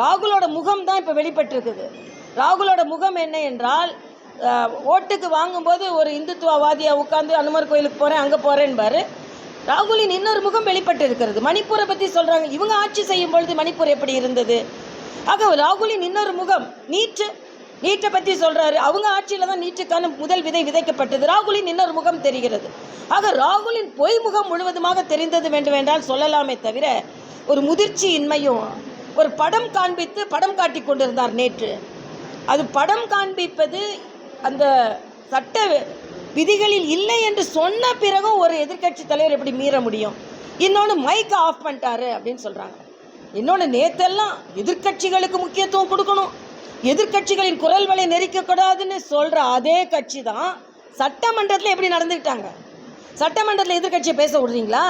ராகுலோட முகம் தான் இப்போ வெளிப்பட்டிருக்குது. ராகுலோட முகம் என்ன என்றால் ஓட்டுக்கு வாங்கும்போது ஒரு இந்துத்துவவாதியாக உட்காந்து அனுமர் கோயிலுக்கு போகிறேன் அங்கே போகிறேன்பாரு ராகுலின் இன்னொரு முகம் வெளிப்பட்டு இருக்கிறது மணிப்பூரை பற்றி சொல்கிறாங்க இவங்க ஆட்சி செய்யும் பொழுது மணிப்பூர் எப்படி இருந்தது? ஆக ராகுலின் இன்னொரு முகம் நீட்டு நீட்டை பற்றி சொல்கிறாரு அவங்க ஆட்சியில் தான் நீட்டுக்கான முதல் விதை விதைக்கப்பட்டது. ராகுலின் இன்னொரு முகம் தெரிகிறது. ஆக ராகுலின் பொய் முகம் முழுவதுமாக தெரிந்தது வேண்டும் என்றால் சொல்லலாமே தவிர ஒரு முதிர்ச்சியின்மையும் ஒரு படம் காண்பித்து படம் காட்டி கொண்டிருந்தார் நேற்று. அது படம் காண்பிப்பது அந்த சட்ட விதிகளில் இல்லை என்று சொன்ன பிறகும் ஒரு எதிர்க்கட்சி தலைவர் எப்படி மீற முடியும்? இன்னொன்று மைக்கை ஆஃப் பண்ணிட்டாரு அப்படின்னு சொல்கிறாங்க இன்னொன்று நேத்தெல்லாம் எதிர்க்கட்சிகளுக்கு முக்கியத்துவம் கொடுக்கணும். எதிர்க்கட்சிகளின் குரல் வலை நெரிக்கக்கூடாதுன்னு சொல்கிற அதே கட்சி தான் சட்டமன்றத்தில் எப்படி நடந்துக்கிட்டாங்க? சட்டமன்றத்தில் எதிர்க்கட்சியை பேச விடுறீங்களா?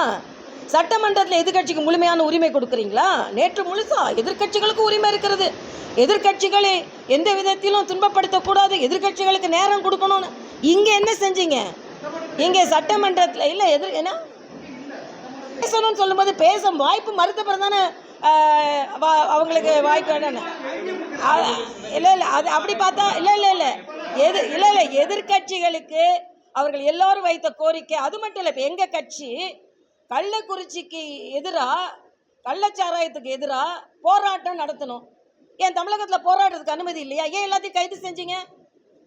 சட்டமன்றத்தில் எதிர்கட்சிக்கு முழுமையான உரிமை கொடுக்குறீங்களா? நேற்று முழுசா எதிர்கட்சிகளுக்கு உரிமை இருக்கிறது. எதிர்க்கட்சிகளை எந்த விதத்திலும் துன்பப்படுத்தக்கூடாது. எதிர்க்கட்சிகளுக்கு நேரம் கொடுக்கணும்னு. இங்கே என்ன செஞ்சீங்க? இங்கே சட்டமன்றத்தில் இல்லை எதிர் என்ன? பேசணும்னு சொல்லும்போது பேச வாய்ப்பு மறுத்தப்பறம் தானே வா- அவங்களுக்கு வாய்ப்பு இல்லை இல்லை அது அப்படி பார்த்தா இல்லை இல்லை இல்லை. எது இல்லை இல்லை எதிர்க்கட்சிகளுக்கு அவர்கள் எல்லோரும் வைத்த கோரிக்கை அது மட்டும் இல்லை இப்போ எங்கள் கட்சி கள்ளக்குறிச்சிக்கு எதிராக கள்ளச்சாராயத்துக்கு எதிராக போராட்டம் நடத்தணும். ஏன் தமிழகத்தில் போராடுறதுக்கு அனுமதி இல்லையா? ஏன் எல்லாத்தையும் கைது செஞ்சீங்க?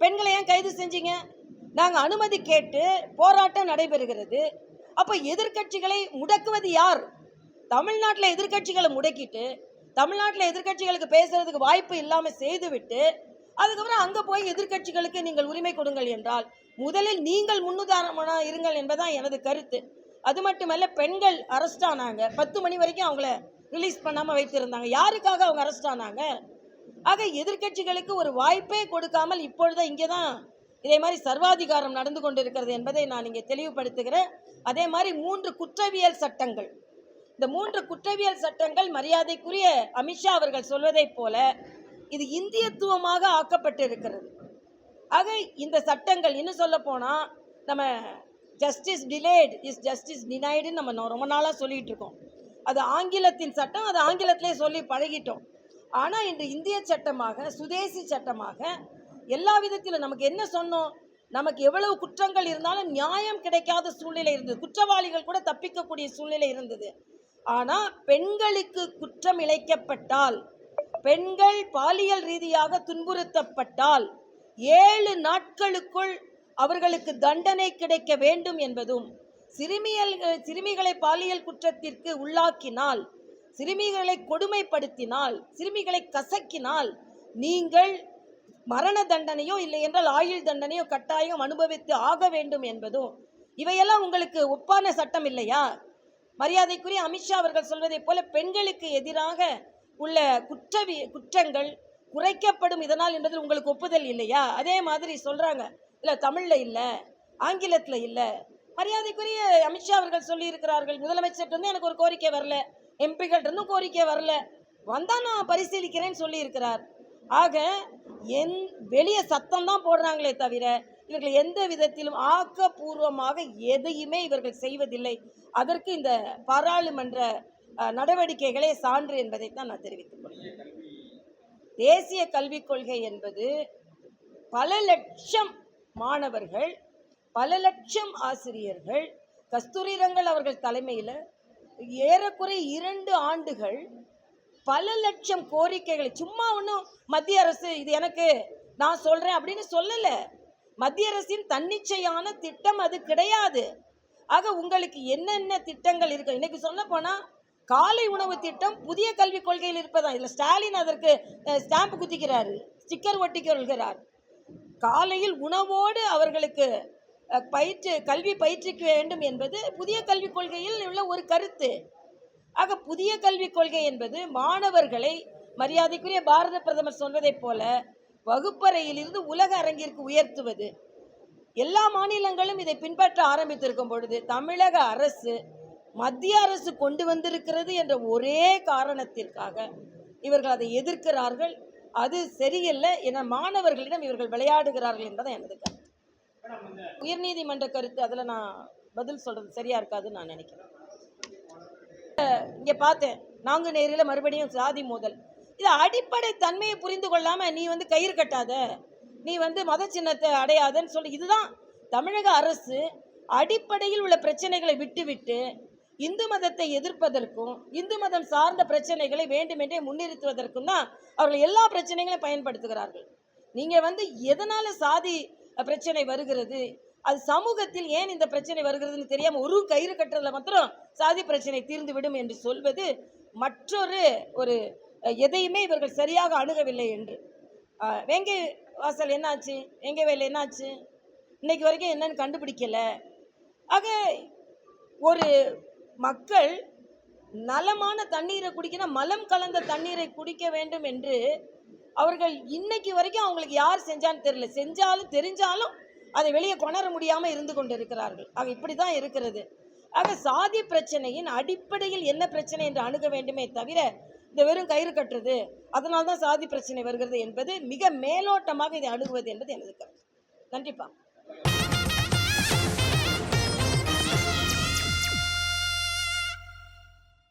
பெண்களை ஏன் கைது செஞ்சீங்க? நாங்கள் அனுமதி கேட்டு போராட்டம் நடைபெறுகிறது. அப்போ எதிர்க்கட்சிகளை முடக்குவது யார்? தமிழ்நாட்டில் எதிர்க்கட்சிகளை முடக்கிட்டு தமிழ்நாட்டில் எதிர்க்கட்சிகளுக்கு பேசுறதுக்கு வாய்ப்பு இல்லாமல் செய்துவிட்டு அதுக்கப்புறம் அங்கே போய் எதிர்க்கட்சிகளுக்கு நீங்கள் உரிமை கொடுங்கள் என்றால் முதலில் நீங்கள் முன்னுதாரணமாக இருங்கள் என்பதுதான் எனது கருத்து. அது மட்டுமல்ல பெண்கள் அரெஸ்ட் ஆனாங்க. பத்து மணி வரைக்கும் அவங்கள ரிலீஸ் பண்ணாமல் வைத்திருந்தாங்க. யாருக்காக அவங்க அரெஸ்ட் ஆனாங்க? ஆக எதிர்க்கட்சிகளுக்கு ஒரு வாய்ப்பே கொடுக்காமல் இப்பொழுது இங்கே தான் இதே மாதிரி சர்வாதிகாரம் நடந்து கொண்டிருக்கிறது என்பதை நான் இங்கே தெளிவுபடுத்துகிறேன். அதே மாதிரி மூன்று குற்றவியல் சட்டங்கள். இந்த மூன்று குற்றவியல் சட்டங்கள் மரியாதைக்குரிய அமித்ஷா அவர்கள் சொல்வதைப் போல இது இந்தியத்துவமாக ஆக்கப்பட்டு இருக்கிறது ஆக இந்த சட்டங்கள் இன்னும் சொல்ல போனால் நம்ம ஜஸ்டிஸ் டிலேட் இஸ் ஜஸ்டிஸ் டினைடுன்னு நம்ம ரொம்ப நாளாக சொல்லிகிட்டு இருக்கோம். அது ஆங்கிலத்தின் சட்டம் அது ஆங்கிலத்திலே சொல்லி பழகிட்டோம். ஆனால் இன்று இந்திய சட்டமாக சுதேசி சட்டமாக எல்லா விதத்திலும் நமக்கு என்ன சொன்னோம்? நமக்கு எவ்வளவு குற்றங்கள் இருந்தாலும் நியாயம் கிடைக்காத சூழ்நிலை இருந்தது. குற்றவாளிகள் கூட தப்பிக்கக்கூடிய சூழ்நிலை இருந்தது. ஆனால் பெண்களுக்கு குற்றம் இழைக்கப்பட்டால் பெண்கள் பாலியல் ரீதியாக துன்புறுத்தப்பட்டால் ஏழு நாட்களுக்குள் அவர்களுக்கு தண்டனை கிடைக்க வேண்டும் என்பதும் சிறுமியல் சிறுமிகளை பாலியல் குற்றத்திற்கு உள்ளாக்கினால் சிறுமிகளை கொடுமைப்படுத்தினால் சிறுமிகளை கசக்கினால் நீங்கள் மரண தண்டனையோ இல்லை என்றால் ஆயுள் தண்டனையோ கட்டாயம் அனுபவித்து ஆக வேண்டும் என்பதும் இவையெல்லாம் உங்களுக்கு ஒப்பான சட்டம் இல்லையா? மரியாதைக்குரிய அமித்ஷா அவர்கள் சொல்வதைப் போல பெண்களுக்கு எதிராக உள்ள குற்றவி குற்றங்கள் குறைக்கப்படும் இதனால் என்பதில் உங்களுக்கு ஒப்புதல் இல்லையா? அதே மாதிரி சொல்கிறாங்க இல்லை தமிழில் இல்லை ஆங்கிலத்தில் இல்லை. மரியாதைக்குரிய அமித்ஷா அவர்கள் சொல்லியிருக்கிறார்கள் முதலமைச்சர்கிட்ட முதலமைச்சர் எனக்கு ஒரு கோரிக்கை வரல எம்பிகள் இருந்தும் கோரிக்கை வரல. வந்தால் நான் பரிசீலிக்கிறேன்னு சொல்லியிருக்கிறார். ஆக என் வெளியே சத்தம் தான் போடுறாங்களே தவிர இவர்கள் எந்த விதத்திலும் ஆக்கப்பூர்வமாக எதையுமே இவர்கள் செய்வதில்லை. அதற்கு இந்த பாராளுமன்ற நடவடிக்கைகளே சான்று என்பதைத்தான் நான் தெரிவித்துக் கொள்கிறேன். தேசிய கல்விக் கொள்கை என்பது பல லட்சம் மாணவர்கள் பல லட்சம் ஆசிரியர்கள் கஸ்தூரிரங்கள் அவர்கள் தலைமையில் ஏறக்குறைய இரண்டு ஆண்டுகள் பல லட்சம் கோரிக்கைகளை சும்மா ஒன்றும் மத்திய அரசு இது எனக்கு நான் சொல்கிறேன் அப்படின்னு சொல்லலை. மத்திய அரசின் தன்னிச்சையான திட்டம் அது கிடையாது. ஆக உங்களுக்கு என்னென்ன திட்டங்கள் இருக்கு? இன்னைக்கு சொல்ல போனால் காலை உணவு திட்டம் புதிய கல்விக் கொள்கையில் இருப்பதா இதில் ஸ்டாலின் அதற்கு ஸ்டாம்ப் குத்திக்கிறாரு ஸ்டிக்கர் ஒட்டி கொள்கிறார். காலையில் உணவோடு அவர்களுக்கு பயிற்று கல்வி பயிற்றுவிக்க வேண்டும் என்பது புதிய கல்விக் கொள்கையில் உள்ள ஒரு கருத்து. ஆக புதிய கல்விக் கொள்கை என்பது மாணவர்களை மரியாதைக்குரிய பாரத பிரதமர் சொல்வதைப் போல வகுப்பறையிலிருந்து உலக அரங்கிற்கு உயர்த்துவது. எல்லா மாநிலங்களும் இதை பின்பற்ற ஆரம்பித்திருக்கும் பொழுது தமிழக அரசு மத்திய அரசு கொண்டு வந்திருக்கிறது என்ற ஒரே காரணத்திற்காக இவர்கள் அதை எதிர்க்கிறார்கள். அது சரியில்லை என மாணவர்களிடம் இவர்கள் விளையாடுகிறார்கள் என்பதை எனது கருத்து. உயர்நீதிமன்ற கருத்து அதில் நான் பதில் சொல்கிறது சரியாக இருக்காதுன்னு நான் நினைக்கிறேன். இங்கே பார்த்தேன் நாங்குநேரியில் மறுபடியும் சாதி மோதல். இது அடிப்படை தன்மையை புரிந்து கொள்ளாமல் நீ வந்து கயிறு கட்டாத நீ வந்து மத சின்னத்தை அடையாதன்னு சொல்லி இதுதான் தமிழக அரசு அடிப்படையில் உள்ள பிரச்சனைகளை விட்டுவிட்டு இந்து மதத்தை எதிர்ப்பதற்கும் இந்து மதம் சார்ந்த பிரச்சனைகளை வேண்டுமென்றே முன்னிறுத்துவதற்கும் தான் அவர்கள் எல்லா பிரச்சனைகளையும் பயன்படுத்துகிறார்கள். நீங்கள் வந்து எதனால் சாதி பிரச்சனை வருகிறது? அது சமூகத்தில் ஏன் இந்த பிரச்சனை வருகிறதுன்னு தெரியாமல் ஒரு கயிறு கட்டுறதுல மாத்திரம் சாதி பிரச்சனை தீர்ந்து விடும் என்று சொல்வது மற்றொரு ஒரு எதையுமே இவர்கள் சரியாக அணுகவில்லை என்று. வேங்கை வாசல் என்னாச்சு? வேங்கை வயல் என்னாச்சு? இன்னைக்கு வரைக்கும் என்னன்னு கண்டுபிடிக்கலை. ஆக ஒரு மக்கள் நலமான தண்ணீரை குடிக்கணும் மலம் கலந்த தண்ணீரை குடிக்க வேண்டும் என்று அவர்கள் இன்னைக்கு வரைக்கும் அவங்களுக்கு யார் செஞ்சான்னு தெரியல. செஞ்சாலும் தெரிஞ்சாலும் அதை வெளியே கொணர முடியாமல் இருந்து கொண்டு இருக்கிறார்கள் ஆக இப்படி தான் இருக்கிறது. ஆக சாதி பிரச்சனையின் அடிப்படையில் என்ன பிரச்சனை என்று அணுக வேண்டுமே தவிர இந்த வெறும் கயிறு கட்டுறது அதனால தான் சாதி பிரச்சனை வருகிறது என்பது மிக மேலோட்டமாக இதை அணுகுவது என்பது எனது கருத்து. நன்றிப்பா.